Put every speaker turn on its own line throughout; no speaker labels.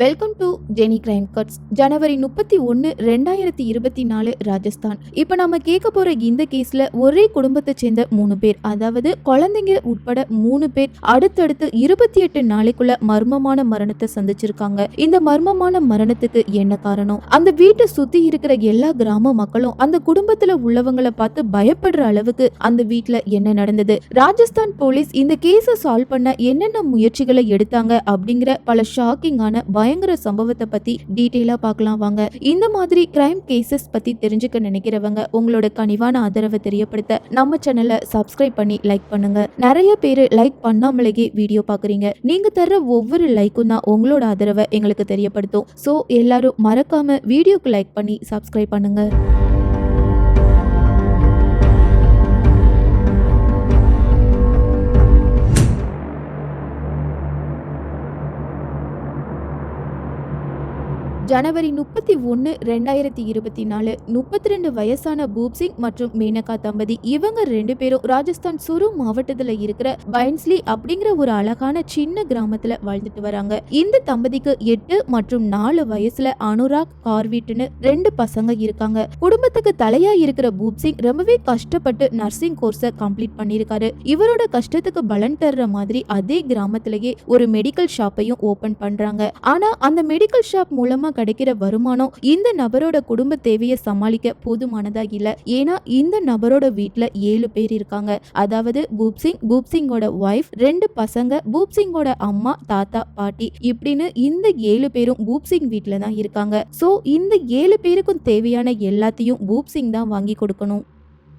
Welcome to Jenny crime cuts ஜனவரி முப்பத்தி ஒன்று ரெண்டாயிரத்தி இருபத்தி நாலு ராஜஸ்தான். இப்போ நம்ம கேட்க போற இந்த கேஸ்ல ஒரே குடும்பத்தை சேர்ந்த மூணு பேர் அதாவது குழந்தைங்க உட்பட மூணு பேர் அடுத்தடுத்து இருபத்தி எட்டு நாளைக்குள்ள மர்மமான மரணத்தை சந்திச்சிருக்காங்க. இந்த மர்மமான மரணத்துக்கு என்ன காரணம்? அந்த வீட்டை சுத்தி இருக்கிற எல்லா கிராம மக்களும் அந்த குடும்பத்துல உள்ளவங்களை பார்த்து பயப்படுற அளவுக்கு அந்த வீட்டில் என்ன நடந்தது? ராஜஸ்தான் போலீஸ் இந்த கேஸை சால்வ் பண்ண என்னென்ன முயற்சிகளை எடுத்தாங்க அப்படிங்கிற பல ஷாக்கிங்கான பயங்கர சம்பவத்தை பத்தி டீட்டெயிலா பார்க்கலாம் வாங்க. இந்த மாதிரி கிரைம் கேசஸ் பத்தி தெரிஞ்சுக்க நினைக்கிறவங்க உங்களோட கனிவான ஆதரவை தெரியப்படுத்த நம்ம சேனலை சப்ஸ்கிரைப் பண்ணி லைக் பண்ணுங்க. நிறைய பேர் லைக் பண்ணாமலேயே வீடியோ பாக்குறீங்க நீங்க தர்ற ஒவ்வொரு லைக்கும் தான் உங்களோட ஆதரவை எங்களுக்கு தெரியப்படுத்தும். ஸோ எல்லாரும் மறக்காம வீடியோக்கு லைக் பண்ணி சப்ஸ்கிரைப் பண்ணுங்க. ஜனவரி முப்பத்தி ஒன்று ரெண்டாயிரத்தி இருபத்தி நாலு. முப்பத்தி ரெண்டு வயசான பூப் சிங் மற்றும் மேனகா தம்பதி இவங்க ரெண்டு பேரும் ராஜஸ்தான் சுரு மாவட்டத்தில் இருக்கிற பைன்ஸ்லி அப்படிங்கிற ஒரு அழகான சின்ன கிராமத்துல வாழ்ந்துட்டு வராங்க. இந்த தம்பதிக்கு எட்டு மற்றும் நாலு வயசுல அனுராக் கார்வீட்டுன்னு ரெண்டு பசங்க இருக்காங்க. குடும்பத்துக்கு தலையா இருக்கிற பூப் சிங் ரொம்பவே கஷ்டப்பட்டு நர்சிங் கோர்ஸை கம்ப்ளீட் பண்ணியிருக்காரு. இவரோட கஷ்டத்துக்கு பலன் தர்ற மாதிரி அதே கிராமத்திலேயே ஒரு மெடிக்கல் ஷாப்பையும் ஓபன் பண்றாங்க. ஆனா அந்த மெடிக்கல் ஷாப் மூலமா கிடைக்கிற வருமானம் இந்த நபரோட குடும்ப தேவையை சமாளிக்க போதுமானதா இல்ல. ஏன்னா இந்த நபரோட வீட்டுல ஏழு பேர் இருக்காங்க. அதாவது பூப்சிங் பூப்சிங்கோட ஒய்ஃப் ரெண்டு பசங்க பூப்சிங்கோட அம்மா தாத்தா பாட்டி இப்படின்னு இந்த ஏழு பேரும் பூப்சிங் வீட்டுல தான் இருக்காங்க. சோ இந்த ஏழு பேருக்கும் தேவையான எல்லாத்தையும் பூப்சிங் தான் வாங்கி கொடுக்கணும்.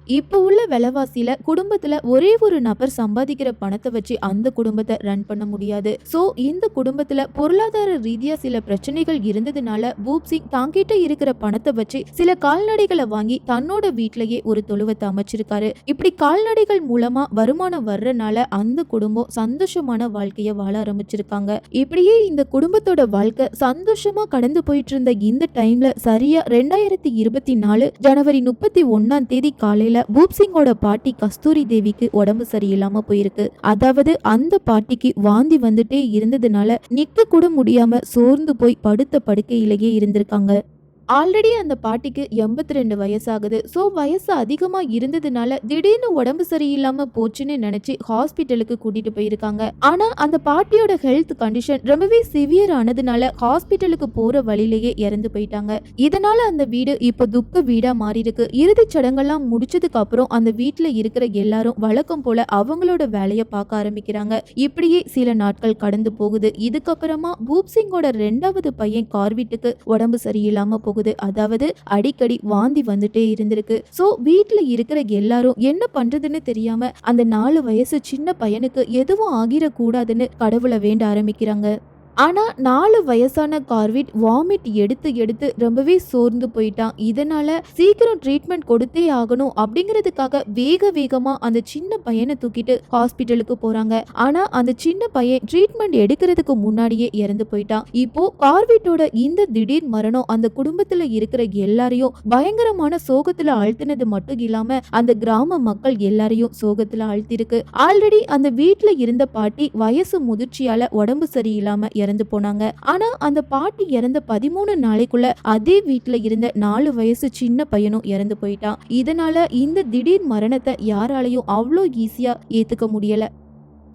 இப்போ உள்ள விலைவாசியில குடும்பத்துல ஒரே ஒரு நபர் சம்பாதிக்கிற பணத்தை வச்சு அந்த குடும்பத்தை ரன் பண்ண முடியாது. சோ இந்த குடும்பத்துல பொருளாதார ரீதியா சில பிரச்சனைகள் இருந்ததுனால பூப் சிங் தாங்கிட்ட இருக்கிற பணத்தை வச்சு சில கால்நடைகளை வாங்கி தன்னோட வீட்லயே ஒரு தொழுவத்தை அமைச்சிருக்காரு. இப்படி கால்நடைகள் மூலமா வருமானம் வர்றனால அந்த குடும்பம் சந்தோஷமான வாழ்க்கைய வாழ ஆரம்பிச்சிருக்காங்க. இப்படியே இந்த குடும்பத்தோட வாழ்க்கை சந்தோஷமா கடந்து போயிட்டு இருந்த இந்த டைம்ல சரியா ரெண்டாயிரத்தி இருபத்தி நாலு ஜனவரி முப்பத்தி ஒன்னாம் தேதி காலையில பூப்சிங்கோட பாட்டி கஸ்தூரி தேவிக்கு உடம்பு சரியில்லாம போயிருக்கு. அதாவது அந்த பாட்டிக்கு வாந்தி வந்துட்டே இருந்ததுனால நிக்க கூட முடியாம சோர்ந்து போய் படுத்த படுக்கையிலேயே இருந்திருக்காங்க. ஆல்ரெடி அந்த பாட்டிக்கு எண்பத்தி ரெண்டு வயசாகுது. ஸோ வயசு அதிகமாக இருந்ததுனால திடீர்னு உடம்பு சரியில்லாமல் போச்சுன்னு நினச்சி ஹாஸ்பிட்டலுக்கு கூட்டிட்டு போயிருக்காங்க. ஆனால் அந்த பாட்டியோட ஹெல்த் கண்டிஷன் ரொம்பவே சிவியர் ஆனதுனால ஹாஸ்பிட்டலுக்கு போற வழியிலேயே இறந்து போயிட்டாங்க. இதனால அந்த வீடு இப்போ துக்க வீடா மாறி இருக்கு இறுதிச் சடங்கெல்லாம் முடிச்சதுக்கு அப்புறம் அந்த வீட்டில் இருக்கிற எல்லாரும் வழக்கம் போல அவங்களோட வேலையை பார்க்க ஆரம்பிக்கிறாங்க. இப்படியே சில நாட்கள் கடந்து போகுது. இதுக்கப்புறமா பூப் சிங்கோட ரெண்டாவது பையன் கார்விட்டுக்கு உடம்பு சரியில்லாம போகுது அதாவது அடிக்கடி வாந்தி வந்துட்டே இருந்திருக்கு. சோ வீட்ல இருக்கிற எல்லாரும் என்ன பண்றதுன்னு தெரியாம அந்த நாலு வயசு சின்ன பையனுக்கு எதுவும் ஆகிரக்கூடாதுன்னு கடவுளை வேண்ட ஆரம்பிக்கிறாங்க. ஆனால் நாலு வயசான கார்விட் வாமிட் எடுத்து எடுத்து ரொம்பவே சோர்ந்து போயிட்டான் இதனால சீக்கிரம் ட்ரீட்மெண்ட் கொடுத்தே ஆகணும் அப்படிங்கிறதுக்காக வேக வேகமா அந்த சின்ன பையனை தூக்கிட்டு ஹாஸ்பிட்டலுக்கு போறாங்க. ஆனா அந்த சின்ன பையன் ட்ரீட்மெண்ட் எடுக்கிறதுக்கு முன்னாடியே இறந்து போயிட்டான் இப்போ கார்விட்டோட இந்த திடீர் மரணம் அந்த குடும்பத்துல இருக்கிற எல்லாரையும் பயங்கரமான சோகத்துல அழுத்தினது மட்டும் இல்லாம அந்த கிராம மக்கள் எல்லாரையும் சோகத்துல அழுத்திருக்கு ஆல்ரெடி அந்த வீட்டுல இருந்த பாட்டி வயசு முதிர்ச்சியால உடம்பு சரியில்லாம இறந்து போனாங்க. ஆனா அந்த பாட்டி இறந்த பதிமூணு நாளைக்குள்ள அதே வீட்டுல இருந்த நாலு வயசு சின்ன பையனும் இறந்து போயிட்டான். இதனால இந்த திடீர் மரணத்தை யாராலையும் அவ்வளோ ஈஸியா ஏத்துக்க முடியல.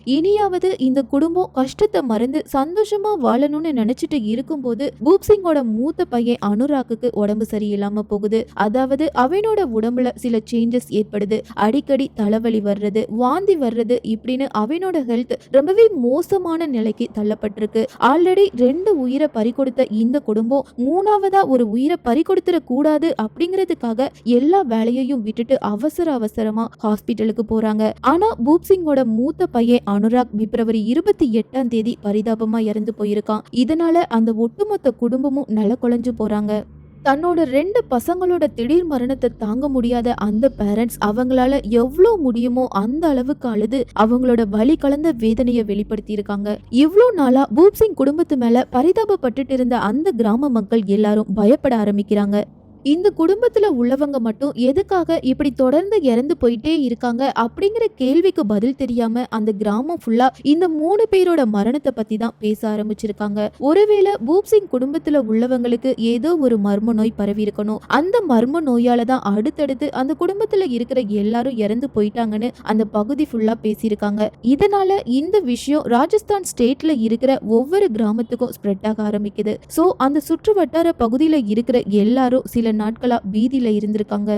இனியாவது இந்த குடும்பம் கஷ்டத்தை மறந்து சந்தோஷமா வாழணும்னு நினைச்சிட்டு இருக்கும்போது பூப்சிங்கோட மூத்த பையன் அனுராக்குக்கு உடம்பு சரியில்லாம போகுது. அதாவது அவனோட உடம்புல சில சேஞ்சஸ் ஏற்படுது. அடிக்கடி தலைவலி வர்றது வாந்தி வர்றது இப்படின்னு அவனோட ஹெல்த் ரொம்பவே மோசமான நிலைக்கு தள்ளப்பட்டிருக்கு. ஆல்ரெடி ரெண்டு உயிரை பறிகொடுத்த இந்த குடும்பம் மூணாவதா ஒரு உயிரை பறிகொடுத்துட கூடாது அப்படிங்கிறதுக்காக எல்லா வேலையையும் விட்டுட்டு அவசர அவசரமா ஹாஸ்பிட்டலுக்கு போறாங்க. ஆனா பூப் சிங்கோட மூத்த பையன் அனுராக் பிப்ரவரி இருபத்தி எட்டாம் தேதி பரிதாபமா இறந்து போயிருக்கான். இதனால அந்த ஒட்டுமொத்த குடும்பமும் நல குலைஞ்சு போறாங்க. தன்னோட ரெண்டு பசங்களோட திடீர் மரணத்தை தாங்க முடியாத அந்த பேரண்ட்ஸ் அவங்களால எவ்வளோ முடியுமோ அந்த அளவுக்கு அழுது அவங்களோட வலி கலந்த வேதனையை வெளிப்படுத்தி இருக்காங்க இவ்வளோ நாளா பூப் சிங் குடும்பத்து மேல பரிதாபப்பட்டுட்டு இருந்த அந்த கிராம மக்கள் எல்லாரும் பயப்பட ஆரம்பிக்கிறாங்க. இந்த குடும்பத்துல உள்ளவங்க மட்டும் எதுக்காக இப்படி தொடர்ந்து இறந்து போயிட்டே இருக்காங்க அப்படிங்கிற கேள்விக்கு பதில் தெரியாம அந்த கிராமம் ஃபுல்லா இந்த மூணு பேரோட மரணத்தை பத்தி தான் பேச ஆரம்பிச்சிருக்காங்க. ஒருவேளை பூப்சிங் குடும்பத்துல உள்ளவங்களுக்கு ஏதோ ஒரு மர்ம நோய் பரவி இருக்கணும். அந்த மர்ம நோயால தான் அடுத்தடுத்து அந்த குடும்பத்துல இருக்கிற எல்லாரும் இறந்து போயிட்டாங்கன்னு அந்த பகுதி ஃபுல்லா பேசியிருக்காங்க. இதனால இந்த விஷயம் ராஜஸ்தான் ஸ்டேட்ல இருக்கிற ஒவ்வொரு கிராமத்துக்கும் ஸ்ப்ரெட் ஆக ஆரம்பிக்குது. சோ அந்த சுற்று வட்டார பகுதியில இருக்கிற எல்லாரும் சில நாட்களாக பீதியில் இருந்திருக்காங்க.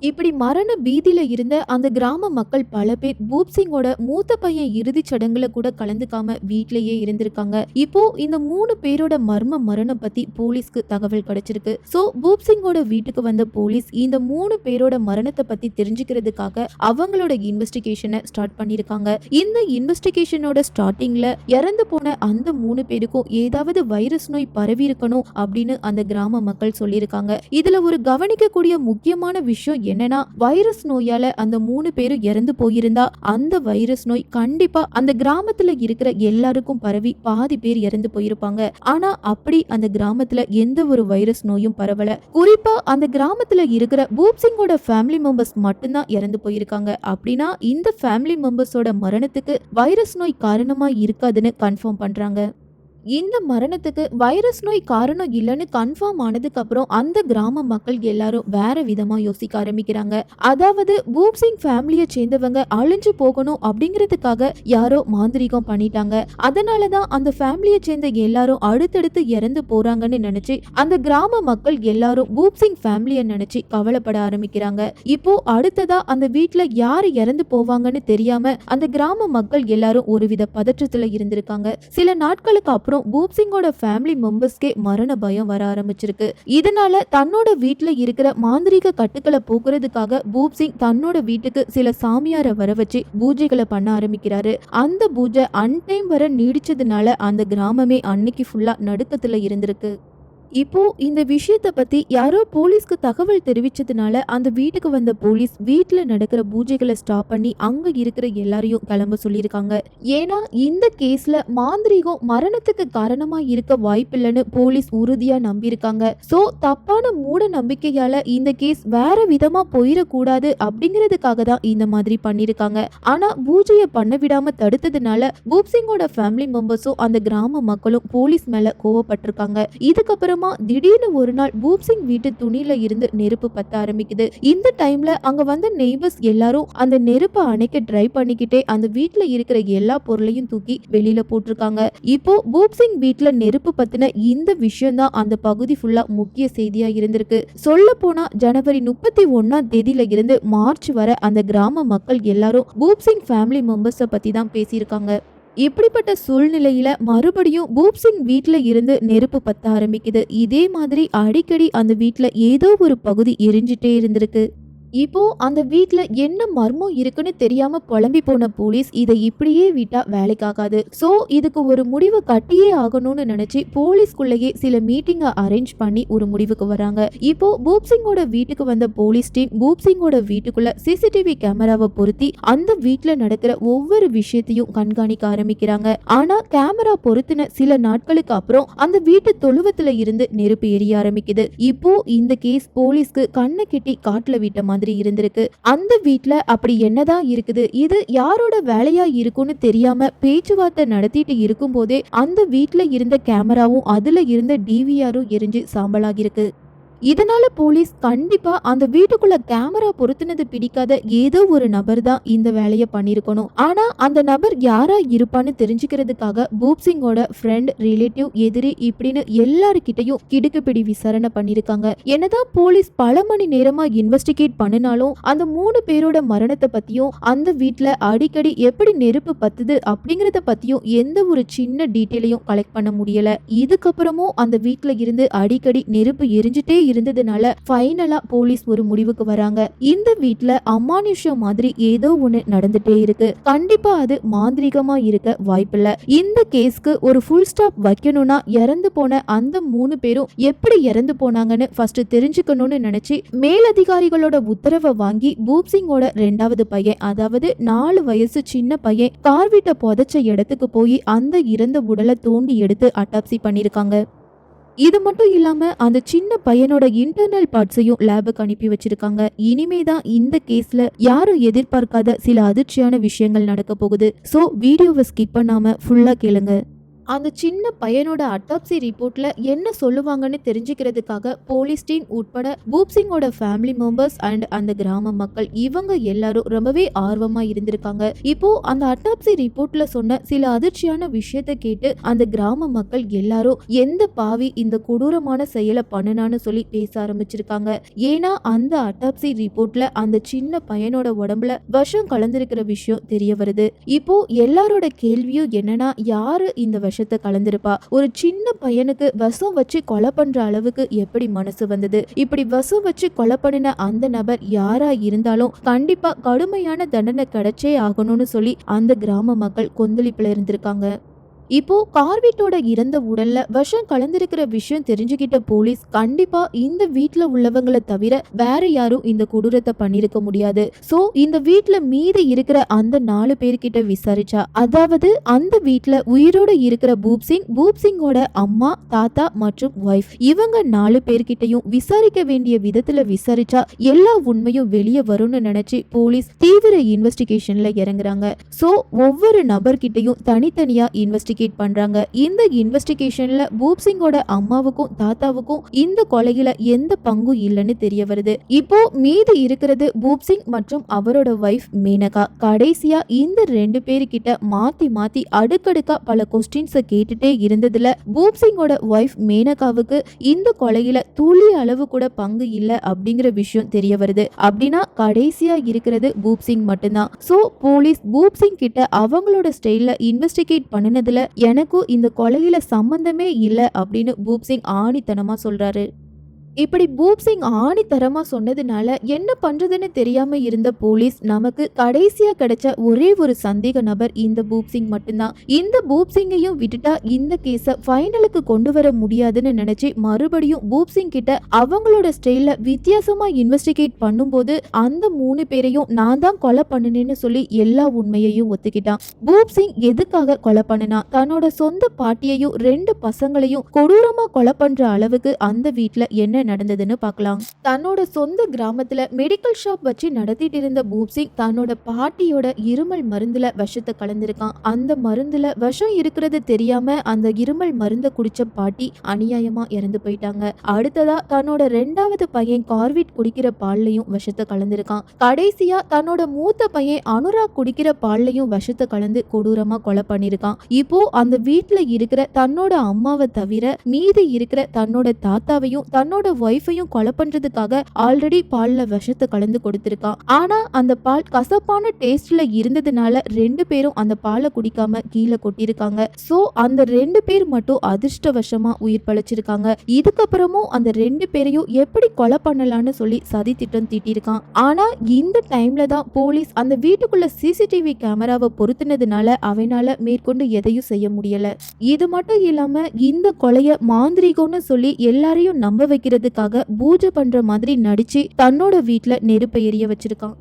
இப்படி மரண பீதியில இருந்த அந்த கிராம மக்கள் பல பேர் பூப்சிங்கோட மூத்த பையன் இறுதிச் சடங்குல கூட கலந்துக்காம வீட்லயே இருந்திருக்காங்க. இப்போ இந்த மூணு பேரோட மர்ம மரணம் பத்தி போலீஸ்க்கு தகவல் கிடைச்சிருக்கு. சோ பூப்சிங்கோட வீட்டுக்கு வந்த போலீஸ் இந்த மூணு பேரோட மரணத்தை பத்தி தெரிஞ்சுக்கிறதுக்காக அவங்களோட இன்வெஸ்டிகேஷனை ஸ்டார்ட் பண்ணிருக்காங்க. இந்த இன்வெஸ்டிகேஷனோட ஸ்டார்டிங்ல இறந்து போன அந்த மூணு பேருக்கும் ஏதாவது வைரஸ் நோய் பரவி இருக்கணும் அப்படின்னு அந்த கிராம மக்கள் சொல்லியிருக்காங்க இதுல ஒரு கவனிக்கக்கூடிய முக்கியமான விஷயம் என்னன்னா வைரஸ் நோயால அந்த மூணு பேரும் இறந்து போயிருந்தா அந்த வைரஸ் நோய் கண்டிப்பா அந்த கிராமத்துல இருக்கிற எல்லாருக்கும் பரவி பாதி பேர் இறந்து போயிருப்பாங்க. ஆனா அப்படி அந்த கிராமத்துல எந்த ஒரு வைரஸ் நோயும் பரவல. குறிப்பா அந்த கிராமத்துல இருக்கிற பூப்சிங்கோட ஃபேமிலி மெம்பர்ஸ் மட்டும்தான் இறந்து போயிருக்காங்க. அப்படின்னா இந்த ஃபேமிலி மெம்பர்ஸோட மரணத்துக்கு வைரஸ் நோய் காரணமா இருக்காதுன்னு கன்ஃபார்ம் பண்றாங்க. இந்த மரணத்துக்கு வைரஸ் நோய் காரணம் இல்லைன்னு கன்ஃபார்ம் ஆனதுக்கு அப்புறம் அந்த கிராம மக்கள் எல்லாரும் வேற விதமா யோசிக்க ஆரம்பிக்கிறாங்க. அதாவது பூப்சிங் ஃபேமிலியை சேர்ந்தவங்க அழிஞ்சு போகணும் அப்படிங்கிறதுக்காக யாரோ மாந்திரீகம் பண்ணிட்டாங்க. அதனாலதான் அந்த ஃபேமிலியை சேர்ந்த எல்லாரும் அடுத்தடுத்து இறந்து போறாங்கன்னு நினைச்சு அந்த கிராம மக்கள் எல்லாரும் பூப்சிங் ஃபேமிலியை நினைச்சு கவலைப்பட ஆரம்பிக்கிறாங்க. இப்போ அடுத்ததா அந்த வீட்டுல யார் இறந்து போவாங்கன்னு தெரியாம அந்த கிராம மக்கள் எல்லாரும் ஒருவித பதற்றத்துல இருந்திருக்காங்க. சில நாட்களுக்கு அப்புறம் பூப்சிங்கோட ஃபேமிலி மெம்பர்ஸ்க்கே மரண பயம் வர ஆரம்பிச்சிருக்கு. இதனால தன்னோட வீட்டுல இருக்கிற மாந்திரீக கட்டுக்களை போக்குறதுக்காக பூப்சிங் தன்னோட வீட்டுக்கு சில சாமியாரை வர வச்சு பூஜைகளை பண்ண ஆரம்பிக்கிறாரு. அந்த பூஜை அன்டைம் வர நீடிச்சதுனால அந்த கிராமமே அன்னைக்கு ஃபுல்லா நடுக்கத்துல இருந்திருக்கு. இப்போ இந்த விஷயத்தை பத்தி யாரோ போலீஸ்க்கு தகவல் தெரிவிச்சதுனால அந்த வீட்டுக்கு வந்த போலீஸ் வீட்டில் நடக்கிற பூஜைகளை ஸ்டாப் பண்ணி அங்க இருக்கிற எல்லாரையும் கிளம்ப சொல்லியிருக்காங்க. ஏன்னா இந்த கேஸ்ல மாந்திரீகம் மரணத்துக்கு காரணமா இருக்க வாய்ப்பில்லைன்னு போலீஸ் உறுதியா நம்பியிருக்காங்க. சோ தப்பான மூட நம்பிக்கையால இந்த கேஸ் வேற விதமா போயிடக்கூடாது அப்படிங்கிறதுக்காக தான் இந்த மாதிரி பண்ணிருக்காங்க ஆனா பூஜையை பண்ண விடாம தடுத்ததுனால பூப்சிங்கோட ஃபேமிலி மெம்பர்ஸும் அந்த கிராம மக்களும் போலீஸ் மேல கோவப்பட்டிருக்காங்க. இதுக்கப்புறம் திடீர்னு ஒரு நாள் பூப்சிங் வீட்டு துணியில இருந்து நெருப்பு பத்த ஆரம்பிக்குது. இந்த டைம்ல அங்க வந்த நெய்பர்ஸ் எல்லாரும் அந்த நெருப்பை அணைக்க ட்ரை பண்ணிக்கிட்டே அந்த வீட்டுல இருக்கிற எல்லா பொருளையும் தூக்கி வெளியில போட்டிருக்காங்க. இப்போ பூப்சிங் வீட்டுல நெருப்பு பத்தின இந்த விஷயம் தான் அந்த பகுதி ஃபுல்லா முக்கிய செய்தியா இருந்திருக்கு. சொல்ல போனா ஜனவரி முப்பத்தி ஒன்னாம் தேதியில இருந்து மார்ச் வரை அந்த கிராம மக்கள் எல்லாரும் பூப்சிங் ஃபேமிலி மெம்பர்ஸை பத்தி தான் பேசியிருக்காங்க. இப்படிப்பட்ட சூழ்நிலையில மறுபடியும் பூப்சிங் வீட்ல இருந்து நெருப்பு பத்த ஆரம்பிக்குது. இதே மாதிரி அடிக்கடி அந்த வீட்டில் ஏதோ ஒரு பகுதி எரிஞ்சிட்டே இருந்திருக்கு. இப்போ அந்த வீட்டில் என்ன மர்மம் இருக்குன்னு தெரியாம புலம்பி போன போலீஸ் இதை இப்படியே விட்டா வேலைக்காகாது ஸோ இதுக்கு ஒரு முடிவு கட்டியே ஆகணும்னு நினைச்சு போலீஸ்குள்ளேயே சில மீட்டிங்கை அரேஞ்ச் பண்ணி ஒரு முடிவுக்கு வராங்க. இப்போ பூப்சிங்கோட வீட்டுக்கு வந்த போலீஸ் டீம் பூப்சிங்கோட வீட்டுக்குள்ள சிசிடிவி கேமராவை பொருத்தி அந்த வீட்டில் நடக்கிற ஒவ்வொரு விஷயத்தையும் கண்காணிக்க ஆரம்பிக்கிறாங்க. ஆனா கேமரா பொருத்தின சில நாட்களுக்கு அப்புறம் அந்த வீட்டு தொழுவத்துல இருந்து நெருப்பு எரிய ஆரம்பிக்குது. இப்போ இந்த கேஸ் போலீஸ்க்கு கண்ணை கெட்டி காட்டுல விட்ட மாதிரி இருந்திருக்கு. அந்த வீட்ல அப்படி என்னதான் இருக்குது? இது யாரோட வேலையா இருக்கும்னு தெரியாம பேச்சுவார்த்தை நடத்திட்டு இருக்கும்போதே அந்த வீட்ல இருந்த கேமராவும் அதுல இருந்த டிவிஆரும் எரிஞ்சு சாம்பலாகிருக்கு இதனால போலீஸ் கண்டிப்பா அந்த வீட்டுக்குள்ள கேமரா பொருத்தினது பிடிக்காத ஏதோ ஒரு நபர் தான் இந்த வேலையை பண்ணிருக்கணும். ஆனா அந்த நபர் யாரா இருப்பான்னு தெரிஞ்சுக்கிறதுக்காக பூப்சிங்கோட ஃப்ரெண்ட் ரிலேட்டிவ் எதிரி இப்படின்னு எல்லாருக்கிட்டையும் கிடுக்குப்பிடி விசாரணை பண்ணிருக்காங்க. என்னதான் போலீஸ் பல மணி நேரமா இன்வெஸ்டிகேட் பண்ணினாலும் அந்த மூணு பேரோட மரணத்தை பத்தியும் அந்த வீட்டுல அடிக்கடி எப்படி நெருப்பு பத்துது அப்படிங்கறத பத்தியும் எந்த ஒரு சின்ன டீட்டெயிலையும் கலெக்ட் பண்ண முடியல. இதுக்கப்புறமும் அந்த வீட்டுல இருந்து அடிக்கடி நெருப்பு எரிஞ்சிட்டே இருந்ததுனால ஃபைனலா போலீஸ் ஒரு முடிவுக்கு வராங்க. இந்த வீட்டுல அமானுஷம் மாதிரி ஏதோ ஒண்ணு நடந்துட்டே இருக்கு. கண்டிப்பா அது மாந்திரிகமா இருக்க வாய்ப்பில்ல. இந்த கேஸ்க்கு ஒரு ஃபுல் ஸ்டாப் வைக்கணும்னா இறந்து போன அந்த மூணு பேரும் எப்படி இறந்து போனாங்கன்னு ஃபர்ஸ்ட் தெரிஞ்சுக்கணும்னு நினைச்சு மேலதிகாரிகளோட உத்தரவை வாங்கி பூப்சிங்கோட ரெண்டாவது பையன் அதாவது நாலு வயசு சின்ன பையன் கார் வீட்டை புதைச்ச இடத்துக்கு போய் அந்த இறந்த உடலை தோண்டி எடுத்து அட்டாப்சி பண்ணிருக்காங்க இது மட்டும் இல்லாம அந்த சின்ன பையனோட இன்டர்னல் பார்ட்ஸையும் லேபுக்கு அனுப்பி வச்சிருக்காங்க. இனிமே தான் இந்த கேஸ்ல யாரும் எதிர்பார்க்காத சில அதிர்ச்சியான விஷயங்கள் நடக்க போகுது. ஸோ வீடியோவை ஸ்கிப் பண்ணாம ஃபுல்லா கேளுங்க. அந்த சின்ன பையனோட அட்டாப்சி ரிப்போர்ட்ல என்ன சொல்லுவாங்கன்னு தெரிஞ்சுக்கிறதுக்காக போலீஸ் டீம் உட்பட பூப்சிங்கோட ஃபேமிலி மெம்பர்ஸ் அண்ட் அந்த கிராம மக்கள் இவங்க எல்லாரும் ரொம்பவே ஆர்வமா இருந்திருக்காங்க. இப்போ அந்த அட்டாப்சி ரிப்போர்ட்ல சொன்ன சில அதிர்ச்சியான விஷயத்த கேட்டு அந்த கிராம மக்கள் எல்லாரும் எந்த பாவி இந்த கொடூரமான செயலை பண்ணுனான்னு சொல்லி பேச ஆரம்பிச்சிருக்காங்க. ஏன்னா அந்த அட்டாப்சி ரிப்போர்ட்ல அந்த சின்ன பையனோட உடம்புல விஷம் கலந்திருக்கிற விஷயம் தெரிய வருது. இப்போ எல்லாரோட கேள்வியும் என்னன்னா யாரு இந்த விஷத்தை கலந்திருப்பா. ஒரு சின்ன பையனுக்கு விஷம் வச்சு கொலை பண்ற அளவுக்கு எப்படி மனசு வந்தது? இப்படி விஷம் வச்சு கொலை பண்ணின அந்த நபர் யாரா இருந்தாலும் கண்டிப்பா கடுமையான தண்டனை கிடைச்சே ஆகணும்னு சொல்லி அந்த கிராம மக்கள் கொந்தளிப்புல இருந்திருக்காங்க. இப்போ கார்விட்டோட இறந்த உடல்ல விஷம் கலந்திருக்கிற விஷயம் தெரிஞ்சுக்கிட்ட போலீஸ் கண்டிப்பா இந்த வீட்ல உள்ளவங்களை தவிர வேற யாரும் இந்த கொடூரத்தை பண்ணிருக்க முடியாது. சோ இந்த வீட்ல மீதி இருக்கிற அந்த நாலு பேர்கிட்ட விசாரிச்சா அதாவது அந்த வீட்ல உயிரோட இருக்கிற பூப்சிங் பூப்சிங்கோட அம்மா தாத்தா மற்றும் ஒய்ஃப் இவங்க நாலு பேர்கிட்டயும் விசாரிக்க வேண்டிய விதத்துல விசாரிச்சா எல்லா உண்மையும் வெளியே வரும்னு நினைச்சு போலீஸ் தீவிர இன்வெஸ்டிகேஷன்ல இறங்குறாங்க. சோ ஒவ்வொரு நபர்கிட்டயும் தனித்தனியா இன்வெஸ்டிகேட் பண்றாங்க. இந்த இன்வெஸ்டிகேஷன்ல பூப்சிங்கோட அம்மாவுக்கும் தாத்தாவுக்கும் இந்த கொலையில எந்த பங்கும் இல்லைன்னு தெரிய வருது. இப்போ மீதி இருக்கிறது பூப்சிங் மற்றும் அவரோட ஒய்ஃப் மேனகா. கடைசியா இந்த ரெண்டு பேருக்கிட்ட மாத்தி மாத்தி அடுக்கடுக்கா பல கொஸ்டின்ஸை கேட்டுட்டே இருந்ததுல பூப்சிங்கோட ஒய்ஃப் மேனகாவுக்கு இந்த கொலையில துளி அளவு கூட பங்கு இல்ல அப்படிங்கிற விஷயம் தெரிய வருது. அப்படின்னா கடைசியா இருக்கிறது பூப்சிங் மட்டும்தான். சோ போலீஸ் பூப்சிங் கிட்ட அவங்களோட ஸ்டைல்ல இன்வெஸ்டிகேட் பண்ணினதுல எனக்கும் இந்த கொலையில சம்பந்தமே இல்ல அப்படின்னு பூப்சிங் ஆணித்தனமா சொல்றாரு. இப்படி பூப்சிங் ஆணித்தரமா சொன்னதுனால என்ன பண்றதுன்னு தெரியாம இருந்த போலீஸ் நமக்கு கடைசியா கிடைச்ச ஒரே ஒரு சந்தேக நபர் இந்த பூப்சிங் மட்டும்தான். இந்த பூப்சிங்கையும் விட்டுட்டா இந்த கேஸ ஃபைனலுக்கு கொண்டு வர முடியாதுன்னு நினைச்சு மறுபடியும் பூப்சிங் கிட்ட அவங்களோட ஸ்டைலில் வித்தியாசமா இன்வெஸ்டிகேட் பண்ணும்போது அந்த மூணு பேரையும் நான் தான் கொலை பண்ணினேன்னு சொல்லி எல்லா உண்மையையும் ஒத்துக்கிட்டான். பூப்சிங் எதுக்காக கொலை பண்ணினா? தன்னோட சொந்த பாட்டியையும் ரெண்டு பசங்களையும் கொடூரமா கொலை பண்ற அளவுக்கு அந்த வீட்டில் என்ன நடந்ததுன்னு பார்க்கலாம். தன்னோட சொந்த கிராமத்துல மெடிக்கல் ஷாப் வச்சு நடத்திட்டு இருந்த பூப்சிங் தன்னோட பாட்டியோட இருமல் மருந்துல விஷத்தை கலந்திருக்கான். அந்த மருந்துல விஷம் இருக்கிறது தெரியாம அந்த இருமல் மருந்தை குடிச்ச பாட்டி அநியாயமா இறந்து போயிட்டாங்க. அடுத்ததா தன்னோட ரெண்டாவது பையன் கார்விட் குடிக்கிற பால்லையும் விஷத்தை கலந்திருக்கான். கடைசியா தன்னோட மூத்த பையன் அனுராக் குடிக்கிற பால்லையும் விஷத்தை கலந்து கொடூரமா கொலை பண்ணிருக்கான். இப்போ அந்த வீட்டுல இருக்கிற தன்னோட அம்மாவை தவிர மீதி இருக்கிற தன்னோட தாத்தாவையும் தன்னோட ஒய்ஃபையும் கொலை பண்றதுக்காக ஆல்ரெடி பால்ல விஷத்தை கலந்து கொடுத்திருக்கான் ஆனா அந்த பால் கசப்பான டேஸ்ட்ல இருந்ததுனால ரெண்டு பேரும் அந்த பாலை குடிக்காம கீழே கொட்டியிருக்காங்க. சோ அந்த ரெண்டு பேர் மட்டும் அதிர்ஷ்டவசமா உயிர் பழைச்சிருக்காங்க. இதுக்கப்புறமும் அந்த ரெண்டு பேரையும் எப்படி கொலை பண்ணலாம்னு சொல்லி சதி திட்டம் தீட்டியிருக்கான். ஆனா இந்த டைம்ல தான் போலீஸ் அந்த வீட்டுக்குள்ள சிசிடிவி கேமராவை பொருத்தினதுனால அவனால மேற்கொண்டு எதையும் செய்ய முடியல. இது மட்டும் இல்லாம இந்த கொலைய மாந்திரிகம்னு சொல்லி எல்லாரையும் நம்ப வைக்கிறது பண்றதுக்காக பூஜை பண்ற மாதிரி நடிச்சு தன்னோட வீட்டுல நெருப்பை எரிய வச்சிருக்கான்.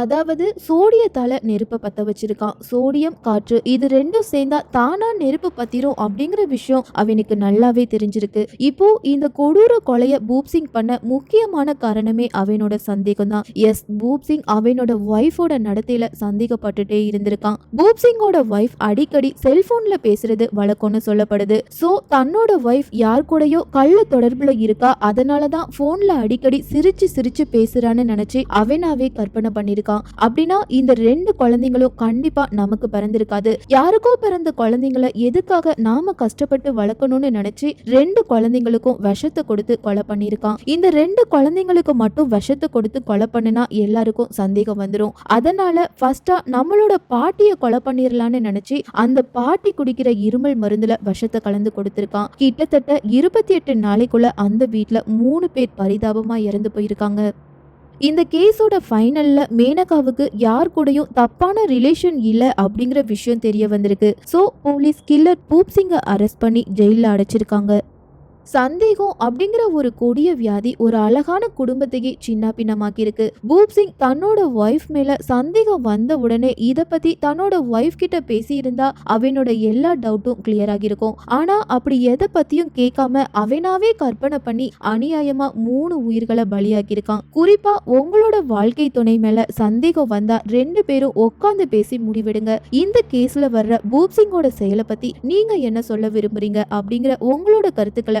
அதாவது சோடியத்தால் நெருப்பை பற்ற வச்சிருக்கான். சோடியம் காற்று இது ரெண்டும் சேர்ந்தா தானா நெருப்பு பத்திரும் அப்படிங்கிற விஷயம் அவனுக்கு நல்லாவே தெரிஞ்சிருக்கு. இப்போ இந்த கொடூர கொலைய பூப்சிங் பண்ண முக்கியமான காரணமே அவனோட சந்தேகம் தான் எஸ் பூப்சிங் அவனோட ஒய்ஃபோட நடத்தையில சந்தேகப்பட்டுட்டே இருந்திருக்கான். பூப்சிங்கோட ஒய்ஃப் அடிக்கடி செல்போன்ல பேசுறது வழக்கம்னு சொல்லப்படுது. சோ தன்னோட ஒய்ஃப் யார் கூடயோ கள்ள தொடர்புல இருக்கா அதனாலதான் போன்ல அடிக்கடி சிரிச்சு சிரிச்சு பேசுறான்னு நினைச்சு அவனாவே கற்பனை பண்ணிருக்கான் அப்படின்னா இந்த ரெண்டு குழந்தைங்களும் கண்டிப்பா நமக்கு பிறந்திருக்காது. யாருக்கோ பிறந்த குழந்தைங்கள எதுக்காக நாம கஷ்டப்பட்டு வளர்க்கணும்னு நினைச்சு ரெண்டு குழந்தைங்களுக்கும் விஷத்தை கொடுத்து கொலை பண்ணிருக்கான் இந்த ரெண்டு குழந்தைங்களுக்கு மட்டும் விஷத்தை கொடுத்து கொலை பண்ணுனா எல்லாருக்கும் சந்தேகம் வந்துரும். அதனால ஃபர்ஸ்டா நம்மளோட பாட்டியை கொலை பண்ணிரலாம்னு நினைச்சு அந்த பாட்டி குடிக்கிற இருமல் மருந்துல விஷத்தை கலந்து கொடுத்திருக்கான். கிட்டத்தட்ட இருபத்தி எட்டு நாளைக்குள்ள அந்த வீட்டுல மூணு பேர் பரிதாபமா இறந்து போயிருக்காங்க. இந்த கேஸோட ஃபைனல்ல மேனகாவுக்கு யார் கூடயும் தப்பான ரிலேஷன் இல்ல அப்படிங்கிற விஷயம் தெரிய வந்திருக்கு. சோ போலீஸ் கில்லர் பூப் சிங்கை அரெஸ்ட் பண்ணி ஜெயில அடைச்சிருக்காங்க. சந்தேகம் அப்படிங்கிற ஒரு கொடிய வியாதி ஒரு அழகான குடும்பத்தையே சின்ன பின்னமாக்கியிருக்கு பூப் சிங் தன்னோட ஒய்ஃப் மேல சந்தேகம் வந்த உடனே இத பத்தி தன்னோட ஒய்ஃப் கிட்ட பேசியிருந்தா அவனோட எல்லா டவுட்டும் கிளியர் ஆகியிருக்கும். ஆனா அப்படி எதை பத்தியும் கேட்காம அவனாவே கற்பனை பண்ணி அநியாயமா மூணு உயிர்களை பலியாக்கியிருக்கான். குறிப்பா உங்களோட வாழ்க்கை துணை மேல சந்தேகம் வந்தா ரெண்டு பேரும் உட்காந்து பேசி முடிவெடுங்க. இந்த கேஸ்ல வர்ற பூப் சிங்கோட செயலை பத்தி நீங்க என்ன சொல்ல விரும்புறீங்க அப்படிங்கிற உங்களோட கருத்துக்களை